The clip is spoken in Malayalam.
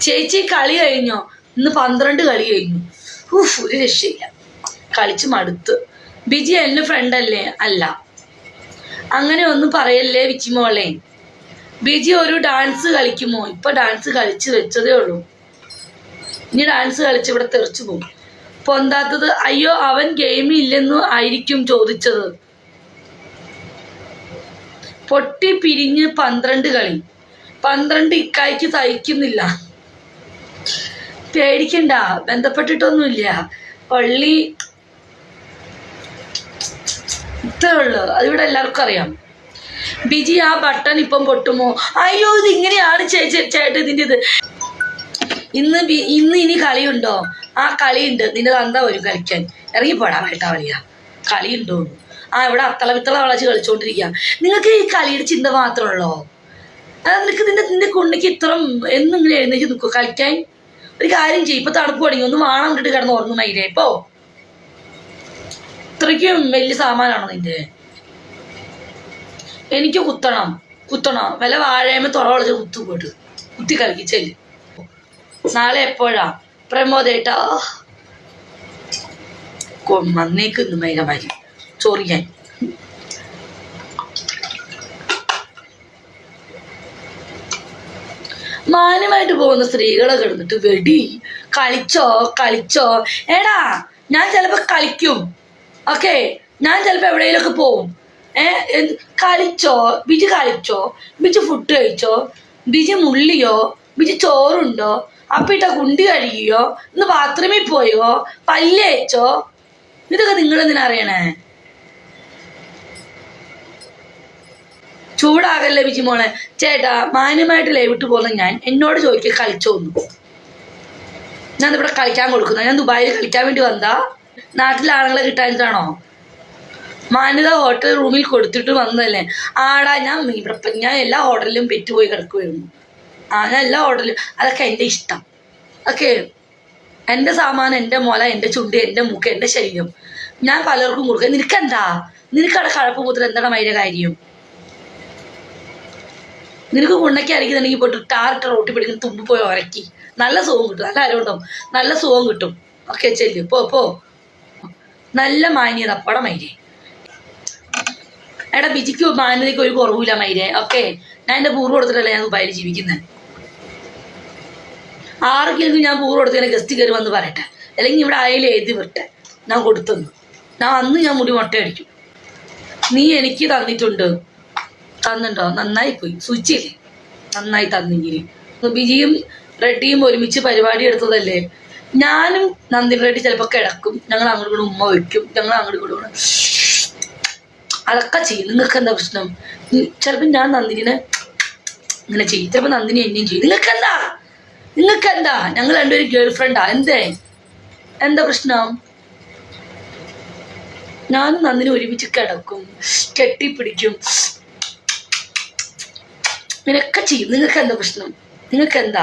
ചേച്ചി കളി കഴിഞ്ഞോ? ഇന്ന് പന്ത്രണ്ട് കളി കഴിഞ്ഞു. ഊഫ് ഒരു രക്ഷയില്ല. കളിച്ച് മടുത്ത്. ബിജി എന്റെ ഫ്രണ്ട് അല്ലേ? അല്ല. അങ്ങനെ ഒന്നും പറയല്ലേ വിച്ചിമോളെ ബിജി ഒരു ഡാൻസ് കളിക്കുമോ? ഇപ്പൊ ഡാൻസ് കളിച്ച് വെച്ചതേ ഉള്ളൂ. ഇനി ഡാൻസ് കളിച്ച് ഇവിടെ തെറിച്ചു പോകും. പൊന്താത്തത് അയ്യോ അവൻ ഗെയിം ഇല്ലെന്നു ആയിരിക്കും ചോദിച്ചത്. പൊട്ടി പിരിഞ്ഞ് പന്ത്രണ്ട് കളി. പന്ത്രണ്ട് ഇക്കായ്ക്ക് സഹിക്കുന്നില്ല. പേടിക്കണ്ട. ബന്ധപ്പെട്ടിട്ടൊന്നുമില്ല. പള്ളി ഇത്രേ ഉള്ളു. അതിവിടെ എല്ലാവർക്കും അറിയാം. ബിജി ആ ബട്ടൺ ഇപ്പം പൊട്ടുമോ? അയ്യോ ഇത് ഇങ്ങനെയാണ് ചേച്ചി ഇതിന്റെ ഇത്. ഇന്ന് ഇന്ന് ഇനി കളിയുണ്ടോ? ആ കളിയുണ്ട്. നിന്റെ തന്ത വരും കളിക്കാൻ. ഇറങ്ങിപ്പോടാ വേട്ടാ വളിയ. കളിയുണ്ടോ? ആ ഇവിടെ അത്തള വിത്തള വളച്ച് കളിച്ചോണ്ടിരിക്കുക നിങ്ങൾക്ക് ഈ കളിയുടെ ചിന്ത മാത്രമുള്ളോ അതാ നിനക്ക് നിന്റെ നിന്റെ കുണ്ണിക്ക് ഇത്ര എന്നും ഇങ്ങനെ എഴുന്നേറ്റ് നിൽക്കും കളിക്കാൻ? ഒരു കാര്യം ചെയ്യും. ഇപ്പൊ തണുപ്പ് തുടങ്ങി ഒന്ന് വാണം കിട്ടി കിടന്ന് ഉറങ്ങുന്ന മൈരേ. ഇപ്പോ? ഇത്രയ്ക്കും വലിയ സാമാനാണോ നിന്റെ? എനിക്ക് കുത്തണം. കുത്തണം. വില വാഴയമ്മ തുറ വളച്ച് കുത്തു പോയിട്ട്. കുത്തി കളിക്കിച്ചൽ നാളെ എപ്പോഴാ? പ്രമോദേട്ടാ. വന്നേക്കുന്നു മേഘമാരി. ചൊറിയാൻ മാന്യമായിട്ട് പോകുന്ന സ്ത്രീകളെ കിടന്നിട്ട് വെടി. കളിച്ചോ കളിച്ചോ. എടാ ഞാൻ ചിലപ്പോ കളിക്കും. ഓക്കെ ഞാൻ ചിലപ്പോ എവിടെയെങ്കിലൊക്കെ പോവും. ഏ കളിച്ചോ ബിജി കളിച്ചോ ബിജി ഫുഡ് കഴിച്ചോ ബിജി മുള്ളിയോ ബിജി ചോറുണ്ടോ അപ്പിട്ട കുണ്ടി കഴുകിയോ ഇന്ന് ബാത്റൂമിൽ പോയോ പല്ലേച്ചോ ഇതൊക്കെ നിങ്ങൾ എന്തിനാ അറിയണേ? ചൂടാകല്ലേ ബിജി മോളെ. ചേട്ടാ മാന്യമായിട്ട് ലൈവിട്ട് പോകുന്ന ഞാൻ എന്നോട് ചോദിക്കുക കളിച്ചോന്നു ഞാൻ ഇവിടെ കളിക്കാൻ കൊടുക്കുന്നു. ഞാൻ ദുബായിൽ കളിക്കാൻ വേണ്ടി വന്നാ നാട്ടിലെ ആളുകളെ കിട്ടാനിട്ടാണോ മാന്യത ഹോട്ടൽ റൂമിൽ കൊടുത്തിട്ട് വന്നതല്ലേ. ആടാ ഞാൻ ഇവിടെ ഞാൻ എല്ലാ ഹോട്ടലിലും പെറ്റുപോയി കിടക്കുമായിരുന്നു ആ ഞാൻ എല്ലാ ഹോട്ടലിലും അതൊക്കെ എന്റെ ഇഷ്ടം. ഓക്കെ എന്റെ സാമാനം എന്റെ മോല എന്റെ ചുണ്ട് എന്റെ മൂക്ക് എന്റെ ശരീരം. ഞാൻ പലർക്കും കൊടുക്കുക നിനക്കെന്താ? നിനക്കവിടെ കഴപ്പ് മുതൽ എന്താണ് അതിന്റെ കാര്യം? നിനക്ക് കുണ്ണയ്ക്ക് അരക്കുന്നുണ്ടെങ്കിൽ പോയിട്ട് ടാർട്ടർ റോട്ടി പിടിക്കുന്ന തുമ്പ് പോയി ഉരക്കി. നല്ല സുഖം കിട്ടും. നല്ല അരവുണ്ടാവും നല്ല സുഖം കിട്ടും. ഓക്കെ ചെല്ലു. പോ പോ. നല്ല മാന്യത. അപ്പടം മൈരേ. എടാ ബിജിക്ക് മാന്യതയ്ക്ക് ഒരു കുറവില്ല മൈരേ. ഓക്കെ. ഞാൻ എന്റെ പൂർവം കൊടുത്തിട്ടല്ല ഞാൻ ദുബായിൽ ജീവിക്കുന്നത് ആർക്കെങ്കിലും ഞാൻ പൂർവം കൊടുത്തതിനെ ഗസ്റ്റ് കയറി വന്ന് പറയട്ടെ. അല്ലെങ്കിൽ ഇവിടെ ആയാലും എഴുതി വിട്ടെ. ഞാൻ കൊടുത്തു ഞാൻ അന്ന് ഞാൻ മുടി മുട്ട അടിക്കും നീ എനിക്ക് തന്നിട്ടുണ്ട്. തന്നിട്ടുണ്ടോ? നന്നായി പോയി സുച്ചില്ലേ നന്നായി തന്നെങ്കിൽ ബിജിയും റെഡ്ഡിയും ഒരുമിച്ച് പരിപാടി എടുത്തതല്ലേ? ഞാനും നന്ദി റെഡ്ഡി ചിലപ്പോൾ കിടക്കും. ഞങ്ങൾ അങ്ങോട്ട് കൂടെ ഉമ്മ വയ്ക്കും. ഞങ്ങൾ അങ്ങോട്ട് കൂടെ അതൊക്കെ ചെയ്യും. നിങ്ങൾക്ക് എന്താ പ്രശ്നം? ചിലപ്പോൾ ഞാൻ നന്ദിനെ ഇങ്ങനെ ചെയ്യും. ചിലപ്പോൾ നന്ദിനി എന്നെയും ചെയ്യും. നിങ്ങൾക്ക് എന്താ നിങ്ങൾക്ക് എന്താ ഞങ്ങൾ രണ്ടുപേരും ഗേൾ ഫ്രണ്ടാ എന്തേ? എന്താ പ്രശ്നം? ഞാനും നന്ദിനി ഒരുമിച്ച് കിടക്കും. കെട്ടിപ്പിടിക്കും. ഇങ്ങനെയൊക്കെ ചെയ്യും. നിങ്ങൾക്ക് എന്താ പ്രശ്നം? നിങ്ങൾക്ക് എന്താ